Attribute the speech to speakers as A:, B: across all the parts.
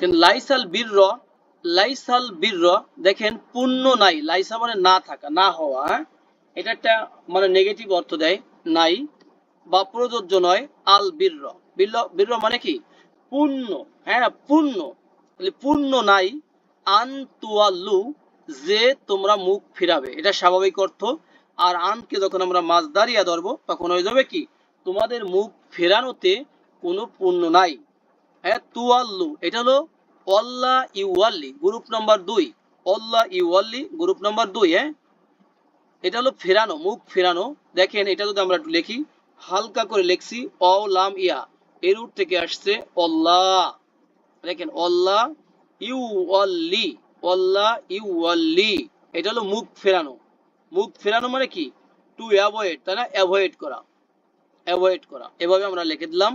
A: লাইসাল বীর লাইসাল বীর দেখেন পূর্ণ নাই। লাইসা মানে না থাকা, না হওয়া হ্যাঁ? এটা একটা মানে নেগেটিভ অর্থ দেয়, নাই বা প্রযোজ্য নয়, আল বীর বীর মানে কি? পূর্ণ হ্যাঁ পূর্ণ পূর্ণ নাই, আন তুয়াল্লু, যে তোমরা মুখ ফিরাবে। এটা স্বাভাবিক অর্থ। আর আনকে যখন আমরা মাছ দাঁড়িয়ে ধরবো, তখন হয়ে যাবে কি? তোমাদের মুখ ফেরানোতে কোনো পূর্ণ নাই। হ্যাঁ তুয়াল্লু এটা হলো অল্লা ইউয়াল্লি, গ্রুপ নাম্বার দুই। অল্লা ইউয়াল্লি, গ্রুপ নাম্বার দুই হ্যাঁ? এটা হলো ফেরানো, মুখ ফেরানো। দেখেন, এটা যদি আমরা একটু লিখি, হালকা করে লিখছি অ লাম ইয়া। এর উঠ থেকে আসছে অল্লাহ দেখেন অল্লাহ ইউ অল্লি অল্লাহ ইউ অল্লি এটা হলো মুখ ফেরানো। মুখ ফেরানো মানে কি? টু অ্যাভয়েড তাই না? অ্যাভয়েড করা। অ্যাভয়েড করা। এভাবে আমরা লিখে দিলাম।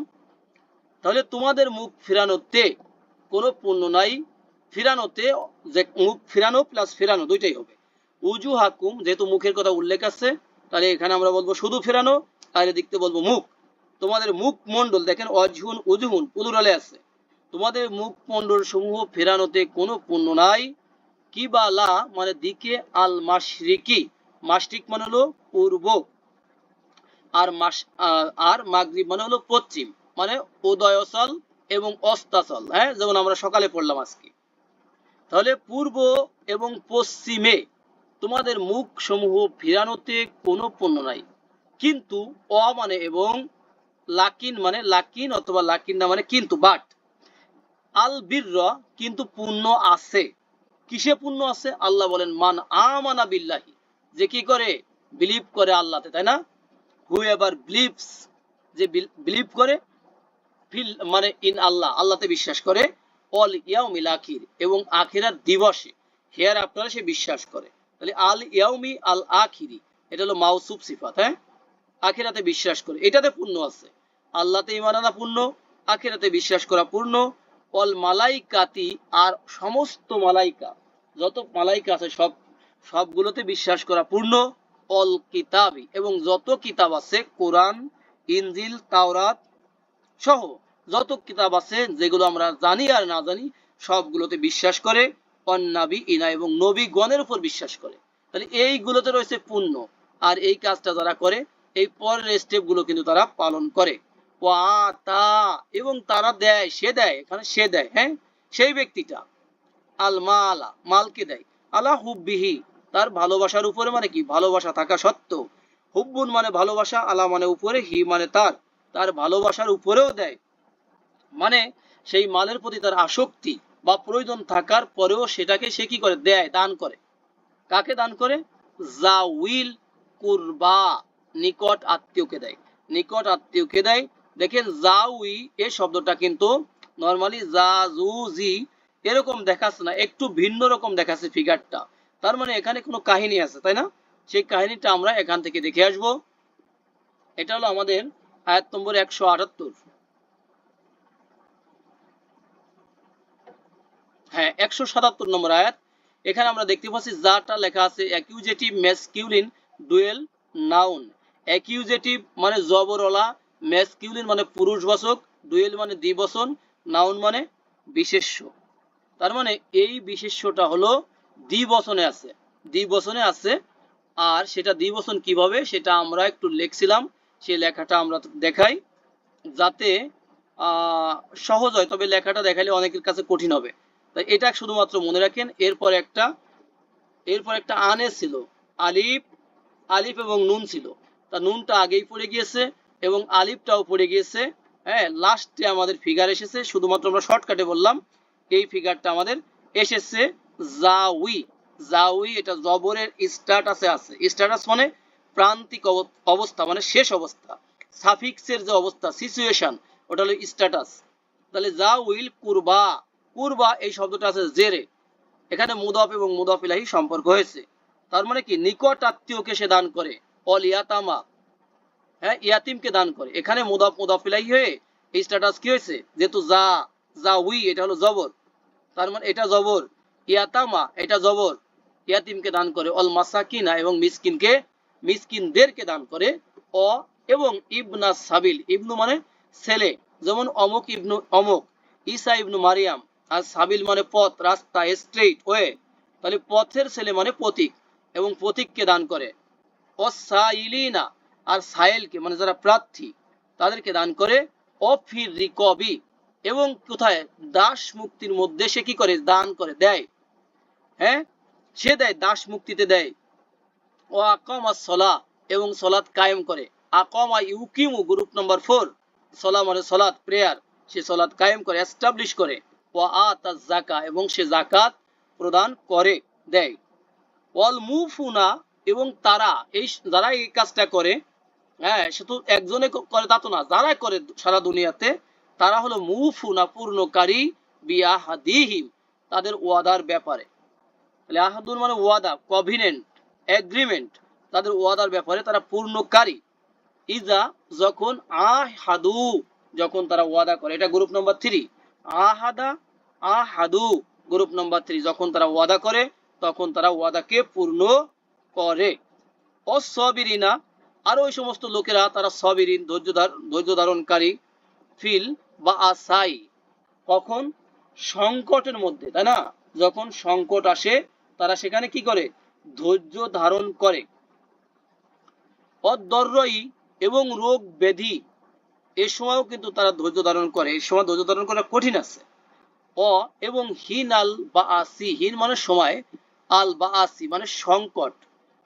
A: তাহলে তোমাদের মুখ ফেরানোতে কোনো পণ্য নাই। ফিরানোতে যে মুখ ফিরানো প্লাস ফেরানো, দুইটাই হবে। উজু হাকুম, যেহেতু মুখের কথা উল্লেখ আছে, তাহলে এখানে আমরা বলব শুধু ফেরানো, তাহলে দেখতে বলব মুখ। তোমাদের মুখ মন্ডল দেখেন অজহুন, উজুহুন পুলুরালে আছে। তোমাদের মুখ মন্ডল সমূহ ফেরানোতে কোনো পণ্য নাই। কি বা লা মানে দিকে আল মাশরিকি। মাসরিক মানে হলো পূর্ব, আর মাস আর মাগরিব মানে হলো পশ্চিম। মানে উদয়সল এবং অস্তাচল হ্যাঁ? যেমন আমরা সকালে পড়লাম আজকে। তাহলে পূর্ব এবং পশ্চিমে তোমাদের মুখ সমূহ ফিরানোতে কোনো পণ্য নাই। কিন্তু অ মানে এবং লাকিন মানে লাকিন অথবা লাকিন না মানে কিন্তু বাট আল বীর কিন্তু পূর্ণ আছে। কিসে পূর্ণ আছে? আল্লাহ বলেন, মান আমানা বিল্লাহি। যে কি করে? বিলিভ করে আল্লাহতে, তাই না? হু এভার বিলিভস যে বিলিভ করে মানে ইন আল্লাহ, আল্লাহতে বিশ্বাস করে, অল ইয়াউমিল আখির এবং আখিরার দিবসে, হেয়ার আপনারা সে বিশ্বাস করে। তাহলে আল ইয়াউমি আল আখিরি, এটা হলো মাউসুফ সিফাত হ্যাঁ? আখিরাতে বিশ্বাস করে, এটাতে পূর্ণ আছে। আল্লাহতে ইমান আনা পূর্ণ আখিরাতে বিশ্বাস করা পূর্ণ অল মালাইকাতি আর সমস্ত মালাইকা, যত মালাইকা আছে সব, সবগুলোতে বিশ্বাস করা পূর্ণ অল কিতাবি, এবং যত কিতাব আছে, কোরআন, ইনজিল, তাওরাত সহ যত কিতাব আছে যেগুলো আমরা জানি আর না জানি, সবগুলোতে বিশ্বাস করে অন্নাবি ইনা এবং নবী গণের উপর বিশ্বাস করে। তাহলে এইগুলোতে রয়েছে পূর্ণ আর এই কাজটা যারা করে, এই পরের স্টেপগুলো কিন্তু তারা পালন করে। ওয়াতা, এবং তারা দেয়, সে দেয়, এখানে সে দেয় হ্যাঁ? সেই ব্যক্তিটা আল মালা মালকে দেয়। আলা হুব্বিহি, তার ভালোবাসার উপরে মানে কি? ভালোবাসা থাকা সত্ত্বেও। হুব্বুন মানে ভালোবাসা, আলা মানে উপরে, হি মানে তার। তার ভালোবাসার উপরেও দেয়। মানে সেই মালের প্রতি তার আসক্তি বা প্রয়োজন থাকার পরেও সেটাকে সে কি করে? দেয়, দান করে। কাকে দান করে? যা উইল কুরবা, নিকট আত্মীয়কে দেয়। নিকট আত্মীয়কে দেয়। দেখেন জাউই এই শব্দটা কিন্তু নর্মালি জু, জি এরকম দেখাচ্ছে না। একটু ভিন্ন রকম দেখাচ্ছে ফিগারটা তার মানে এখানে কোনো কাহিনী আছে, তাই না? সেই কাহিনীটা আমরা এখান থেকে দেখে আসব। এটা হলো আমাদের আয়াত নম্বর একশো আটাত্তর। হ্যাঁ একশো সাতাত্তর নম্বর আয়াত। এখানে আমরা দেখতে পাচ্ছি যাটা লেখা আছে accusative masculine dual noun accusative মানে জবরওয়ালা ম্যাসকিউলিন মানে পুরুষবাচক ডুয়েল মানে দ্বিবচন নাউন মানে বিশেষ্য। তার মানে এই বিশেষ্যটা হলো দ্বিবচনে আছে। দ্বিবচনে আছে, আর সেটা দ্বিবচন কীভাবে? সেটা আমরা একটু লিখছিলাম। সেই লেখাটা আমরা দেখাই, যাতে সহজ হয়, তবে লেখাটা দেখালে অনেকের কাছে কঠিন হবে। তাই এটা শুধুমাত্র মনে রাখেন, এরপর একটা এরপর একটা আনে ছিল, আলিফ আলিফ এবং নুন ছিল। তা নুনটা আগেই পড়ে গিয়েছে এবং আলিফটাও পড়ে গিয়েছে হ্যাঁ লাস্টে আমাদের ফিগার এসেছে, শুধুমাত্র আমরা শর্টকাটে বললাম, এই ফিগারটা আমাদের এসেছে জাউই জাউই এটা জবরের স্ট্যাটাসে আছে। স্ট্যাটাস মানে প্রান্তিক অব- অবস্থা মানে শেষ অবস্থা সাফিক্সের যে অবস্থা সিচুয়েশন ওটা হলো স্ট্যাটাস তাহলে যা উইল কুরবা কুরবা এই শব্দটা আছে জেরে এখানে মুদাফ এবং মুদাফ ইলাহি সম্পর্ক হয়েছে। তার মানে কি? নিকট আত্মীয়কে সে দান করে, অল ইয়াতামা হ্যাঁ ইয়াতিমকে দান করে। এখানে মুদাফ মুদাফ ইলাহি হয়ে এই স্ট্যাটাস কি হয়েছে? যেহেতু যা যা উই এটা হলো জবর। তার মানে এটা জবর। ইয়াতামা, এটা জবর। ইয়াতিমকে দান করে, অল মাসাকিনা এবং মিসকিনকে মিসকিনদেরকে দান করে। অ এবং ইবনা সাবিল, ইবনু মানে ছেলে। যেমন অমুক ইবনু অমুক, ঈসা ইবনু মারিয়াম। আর সাবিল মানে পথ, রাস্তা স্ট্রেট ওয়ে তাহলে পথের ছেলে মানে প্রতীক এবং প্রতীককে দান করে। অসাইলিনা আর সাইলকে মানে যারা প্রার্থী, তাদেরকে দান করে। অফির রিকবি এবং কোথায়? দাস মুক্তির মধ্যে সে কি করে? দান করে, দেয়। হ্যাঁ? সে দেয়, দাস মুক্তিতে দেয়। ও আকমা সলা এবং সলাৎ কায়েম করে। আকমা ইউকিমু গ্রুপ নম্বর ফোর সলা মানে সলাৎ প্রেয়ার সে সলাৎ কায়েম করে এস্টাবলিশ করে। ও আতা জাকা এবং সে জাকাত প্রদান করে, দেয়। ওয়াল মুফুনা এবং তারা এই যারা এই কাজটা করে হ্যাঁ শুধু একজনে করে তা তো না, যারা করে সারা দুনিয়াতে, তারা হলো মুফুনা, পূর্ণকারী, বিয়াহাদিহিম, তাদের ওয়াদার ব্যাপারে। তাহলে আহাদুর মানে ওয়াদা কভিনেন্ট এগ্রিমেন্ট তাদের ওয়াদার ব্যাপারে তারা পূর্ণকারী। ইজা যখন আহাদু, যখন তারা ওয়াদা করে, এটা গ্রুপ নম্বর থ্রি আহাদা, আহাদু গ্রুপ নম্বর থ্রি যখন তারা ওয়াদা করে, তখন তারা ওয়াদাকে পূর্ণ করে। অসবিরিনা আর ওই সমস্ত লোকেরা, তারা সবিরিন, ধৈর্য ধৈর্য ধারণকারী। ফিল বা আসাই কখন? সংকটের মধ্যে, তাই না? যখন সংকট আসে, তারা সেখানে কি করে? ধৈর্য ধারণ করে। অদর্রই এবং রোগ ব্যাধি, এ সময়ও কিন্তু তারা ধৈর্য ধারণ করে। এই সময় ধৈর্য ধারণ করা কঠিন আছে। অ এবং হিন আল বা আসি হিন মানে সময়, আল বা আসি মানে সংকট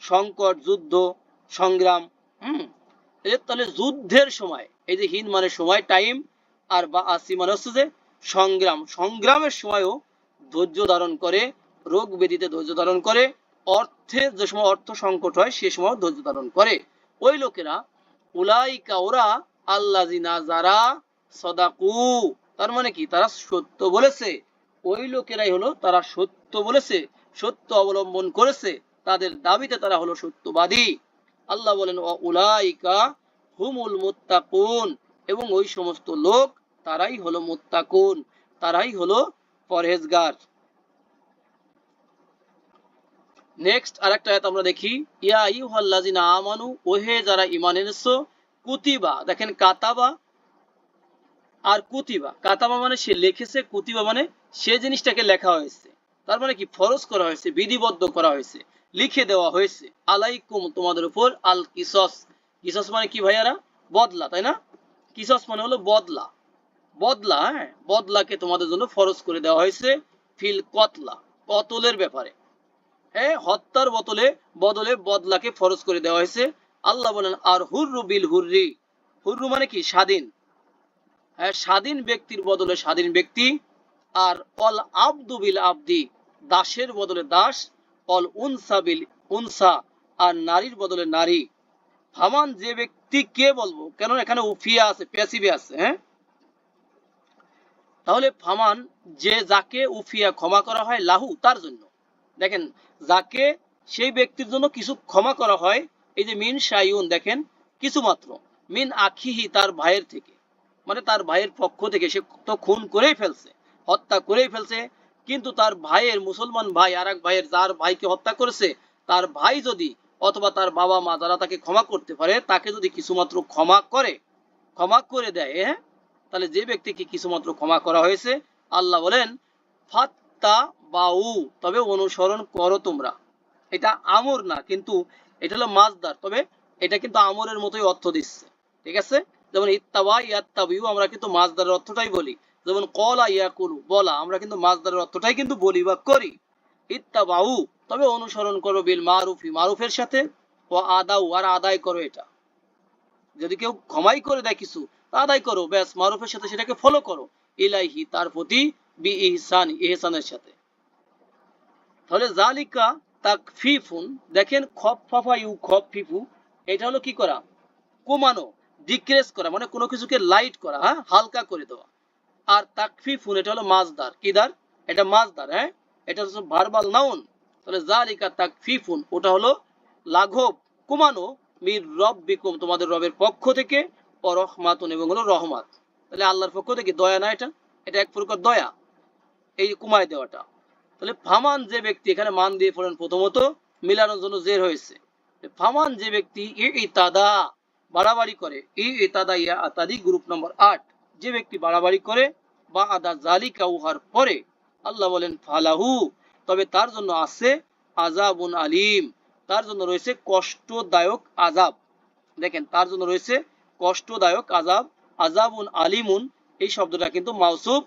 A: সংকট, যুদ্ধ, সংগ্রাম, হুম? তাহলে যুদ্ধের সময়, এই যে হিন মানে সময়, টাইম, আর বা আসি মানে হচ্ছে যে সংগ্রাম। সংগ্রামের সময়ও ধৈর্য ধারণ করে, রোগ ব্যাধিতে ধৈর্য ধারণ করে অর্থে যে সময় অর্থ সংকট হয়, সে সময় ধৈর্য ধারণ করে। ওই লোকেরা, উলাইকা ওরা আল্লাজিনা যারা সদাকু, তার মানে কি? তারা সত্য বলেছে। ওই লোকেরাই হলো তারা সত্য বলেছে, সত্য অবলম্বন করেছে। তাদের দাবিতে তারা হলো সত্যবাদী। আল্লাহ বলেন "ওয়া উলাইকা হুমুল মুত্তাকুন। এবং ওই সমস্ত লোক, তারাই হলো মুত্তাকুন, তারাই হলো পরহেজগার। নেক্সট আরেকটা আয়াত আমরা দেখি। ইয়া আইয়ুহাল্লাযিনা আমানু, ওহে যারা ঈমান এনেছো, কুতিবা। দেখেন কাতাবা আর কুতিবা। কাতাবা মানে সে লিখেছে, কুতিবা মানে সে জিনিসটাকে লেখা হয়েছে। তার মানে কি? ফরজ করা হয়েছে, বিধিবদ্ধ করা হয়েছে, লিখে দেওয়া হয়েছে। আলাইকুম তোমাদের উপর আল কিসস। কিসস মানে কি ভাইয়ারা? বদলা, তাই না? কিসস মানে হলো বদলা। বদলা হ্যাঁ? বদলাকে তোমাদের জন্য ফরজ করে দেওয়া হয়েছে, ফিল কতলা, কতলের ব্যাপারে। হ্যাঁ হত্যার বদলে বদলে বদলাকে ফরজ করে দেওয়া হয়েছে। আল্লাহ বলেন, আর হুররু বিল হুররি। হুররু মানে কি? স্বাধীন। হ্যাঁ স্বাধীন ব্যক্তির বদলে স্বাধীন ব্যক্তি। আর অল আব্দু বিল আব্দি, দাসের বদলে দাস। অল উনসা বিল উনসা, আর নারীর বদলে নারী। ফামান যে ব্যক্তি কে বলব? কেন এখানে উফিয়া আছে, প্যাসিভে আছে হ্যাঁ? তাহলে ফামান যে যাকে উফিয়া ক্ষমা করা হয় লাহু, তার জন্য। দেখেন, যাকে সেই ব্যক্তির জন্য কিছু ক্ষমা করা হয়, এই যে মিন শাইউন, দেখেন কিছু মাত্র মিন আখিহি, তার ভাইয়ের থেকে। মানে তার ভাইয়ের পক্ষ থেকে সে তো খুন করেই ফেলছে, হত্যা করেই ফেলছে। কিন্তু তার ভাইয়ের মুসলমান ভাই আর ভাইয়ের যার ভাইকে হত্যা করেছে, তার ভাই যদি অথবা তার বাবা মা যারা তাকে ক্ষমা করতে পারে, তাকে যদি কিছুমাত্র ক্ষমা করে ক্ষমা করে দেয় হ্যাঁ? তাহলে যে ব্যক্তিকে কিছুমাত্র ক্ষমা করা হয়েছে, আল্লাহ বলেন, ফাত্তা বাউ, তবে অনুসরণ করো তোমরা। এটা আমর না, কিন্তু এটা হলো মাজদার তবে এটা কিন্তু আমরের মতোই অর্থ দিচ্ছে, ঠিক আছে? যেমন ইত্তাবা ইয়াত্তাবিউ, আমরা কিন্তু মাজদারের অর্থটাই বলি। যেমন কলা ইয়াকুলু, বলা, আমরা কিন্তু মাজদারের অর্থটাই কিন্তু বলি বা করি। ইত্তাবাউ, তবে অনুসরণ করো বিল মারুফি, মারুফের সাথে, ও আদাউ, আর আদায় করো এটা। যদি কেউ ক্ষমাই করে দেয় কিছু আদায় করো, ব্যাস, মারুফের সাথে সেটাকে ফলো করো। ইলাইহি, তার প্রতি বি ইহসান ইহসানের সাথে। তাহলে জালিকা তাকফিফুন দেখেন খফাফা ইউ, খপ ফিফু, এটা হলো কি করা? কমানো ডিক্রেস করা মানে কোনো কিছুকে লাইট করা হ্যাঁ? হালকা করে দেওয়া। আর তাকফিফুন এটা হলো মাজদার কিদার এটা মাজদার হ্যাঁ? এটা হচ্ছে ভার্বাল নাউন তাহলে জালিকা তাকফিফুন ওটা হলো লাঘব। কমানো, মির রব্বিকুম, তোমাদের রবের পক্ষ থেকে ও রহমাতুন এবং হলো রহমাত। তাহলে আল্লাহর পক্ষ থেকে দয়া না এটা? এটা এক প্রকার দয়া। এই কুমায় দেওয়াটা। তাহলে ফামান যে ব্যক্তি এখানে মান দিয়ে পড়েন প্রথমত মিলানোর জন্য জের হয়েছে। ফামান যে ব্যক্তি ই ইতাদা, বাড়াবাড়ি করে ই ইতাদা ইয়া আতাদি গ্রুপ নম্বর আট, যে ব্যক্তি বাড়াবাড়ি করে, বা আদা জালিকা উহার পরে আল্লাহ বলেন, ফালাহু, তবে তার জন্য আছে আজাবুন আলিম। তার জন্য রয়েছে কষ্টদায়ক আজাব দেখেন, তার জন্য রয়েছে কষ্টদায়ক আজাব আজাবুন আলিমুন, এই শব্দটা কিন্তু মাউসুফ